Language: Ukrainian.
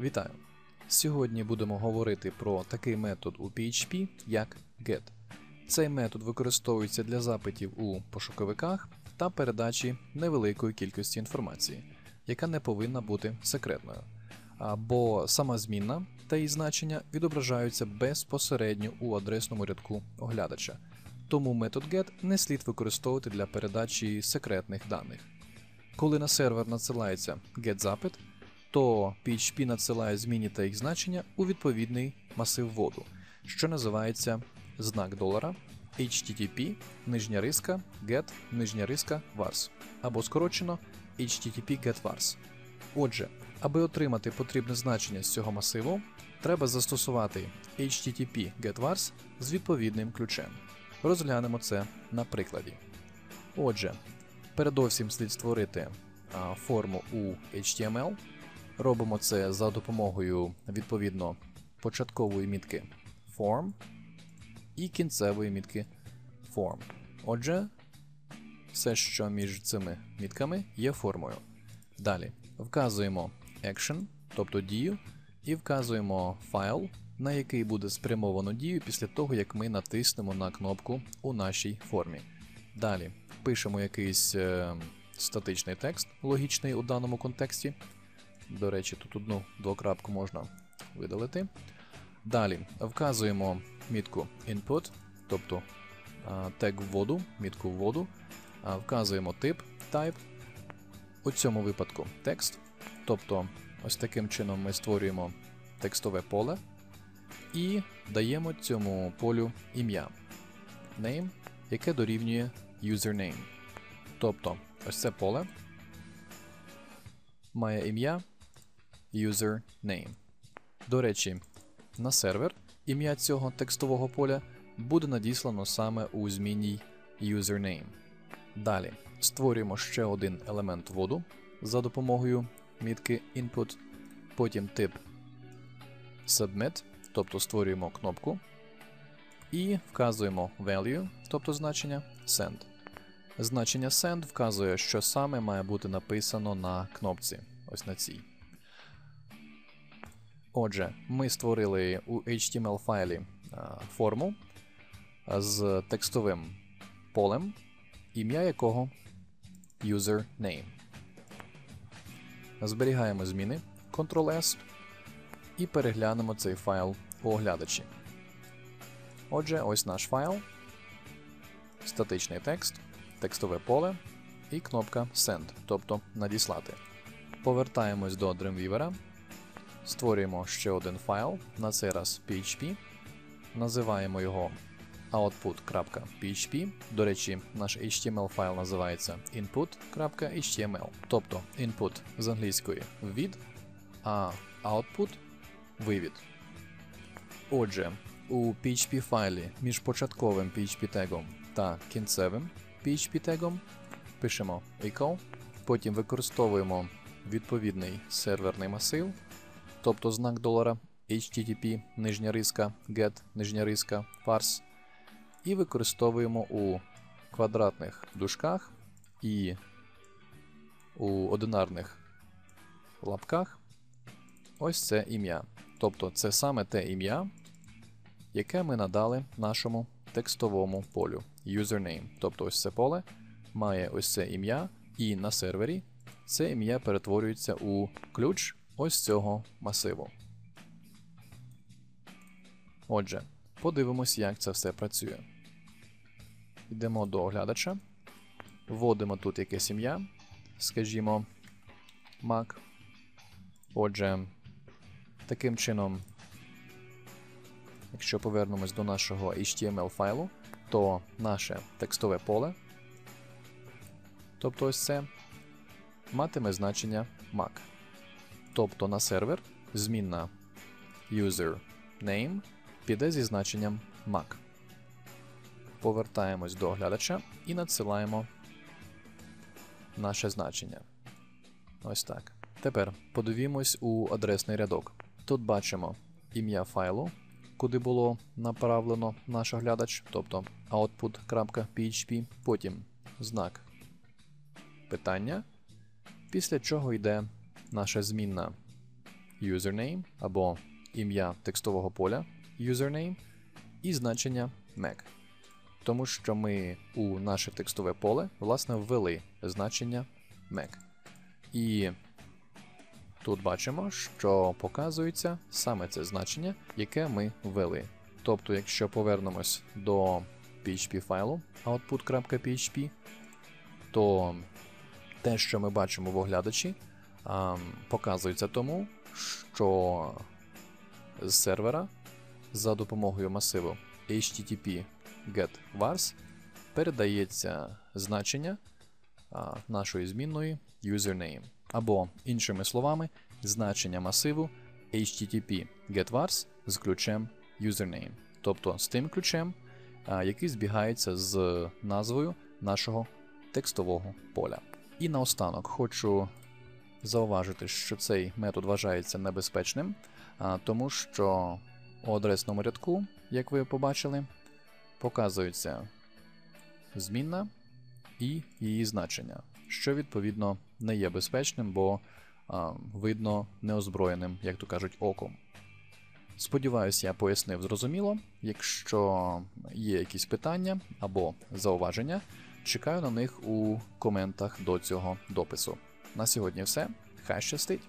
Вітаю! Сьогодні будемо говорити про такий метод у PHP, як get. Цей метод використовується для запитів у пошуковиках та передачі невеликої кількості інформації, яка не повинна бути секретною. Або сама змінна та її значення відображаються безпосередньо у адресному рядку оглядача. Тому метод get не слід використовувати для передачі секретних даних. Коли на сервер надсилається get-запит, то PHP надсилає змінні та їх значення у відповідний масив вводу, що називається знак долара HTTP нижня риска get нижня риска vars або скорочено HTTP get vars. Отже, аби отримати потрібне значення з цього масиву, треба застосувати HTTP get vars з відповідним ключем. Розглянемо це на прикладі. Отже, передовсім слід створити а, форму у HTML. Робимо це за допомогою відповідно початкової мітки form і кінцевої мітки form. Отже, все, що між цими мітками, є формою. Далі вказуємо action, тобто дію, і вказуємо файл, на який буде спрямовано дію після того, як ми натиснемо на кнопку у нашій формі. Далі пишемо якийсь е, статичний текст, логічний у даному контексті. До речі, тут одну двокрапку можна видалити. Далі вказуємо мітку input, тобто тег вводу, мітку вводу, вказуємо тип type. У цьому випадку текст. Тобто, ось таким чином ми створюємо текстове поле і даємо цьому полю ім'я name, яке дорівнює username. Тобто, ось це поле має ім'я username. До речі, на сервер ім'я цього текстового поля буде надіслано саме у змінній username. Далі створюємо ще один елемент вводу за допомогою мітки input, потім тип submit, тобто створюємо кнопку, і вказуємо value, тобто значення send. Значення send вказує, що саме має бути написано на кнопці. Ось на цій. Отже, ми створили у HTML файлі форму з текстовим полем, ім'я якого username. Зберігаємо зміни Ctrl-S і переглянемо цей файл у оглядачі. Отже, ось наш файл, статичний текст, текстове поле і кнопка Send, тобто надіслати. Повертаємось до Dreamweaver, створюємо ще один файл, на цей раз PHP, називаємо його output.php. До речі, наш HTML файл називається input.html, тобто input з англійської ввід, а output вивід. Отже, у PHP файлі між початковим PHP тегом та кінцевим PHP тегом пишемо echo, потім використовуємо відповідний серверний масив, тобто знак долара HTTP нижня риска get нижня риска parse, і використовуємо у квадратних дужках і у одинарних лапках ось це ім'я. Тобто це саме те ім'я, яке ми надали нашому текстовому полю username. Тобто ось це поле має ось це ім'я, і на сервері це ім'я перетворюється у ключ ось цього масиву. Отже, подивимось, як це все працює. Йдемо до оглядача, вводимо тут якесь ім'я, скажімо, Mac. Отже, таким чином, якщо повернемось до нашого HTML файлу, то наше текстове поле, тобто ось це, матиме значення Mac. Тобто на сервер змінна user name піде зі значенням Mac. Повертаємось до оглядача і надсилаємо наше значення. Ось так. Тепер подивімось у адресний рядок. Тут бачимо ім'я файлу, куди було направлено наш оглядач, тобто output.php, потім знак питання, після чого йде наша змінна username або ім'я текстового поля username і значення Mac. Тому що ми у наше текстове поле власне ввели значення Mac. І тут бачимо, що показується саме це значення, яке ми ввели. Тобто, якщо повернемось до PHP файлу output.php, то те, що ми бачимо в оглядачі, показується тому, що з сервера за допомогою масиву HTTP getVars передається значення а, нашої змінної username. Або, іншими словами, значення масиву HTTP getVars з ключем username. Тобто з тим ключем, а, який збігається з назвою нашого текстового поля. І наостанок хочу зауважити, що цей метод вважається небезпечним, тому що у адресному рядку, як ви побачили, показується змінна і її значення, що відповідно не є безпечним, бо видно неозброєним, як то кажуть, оком. Сподіваюсь, я пояснив зрозуміло. Якщо є якісь питання або зауваження, чекаю на них у коментах до цього допису. На сьогодні все. Хай щастить!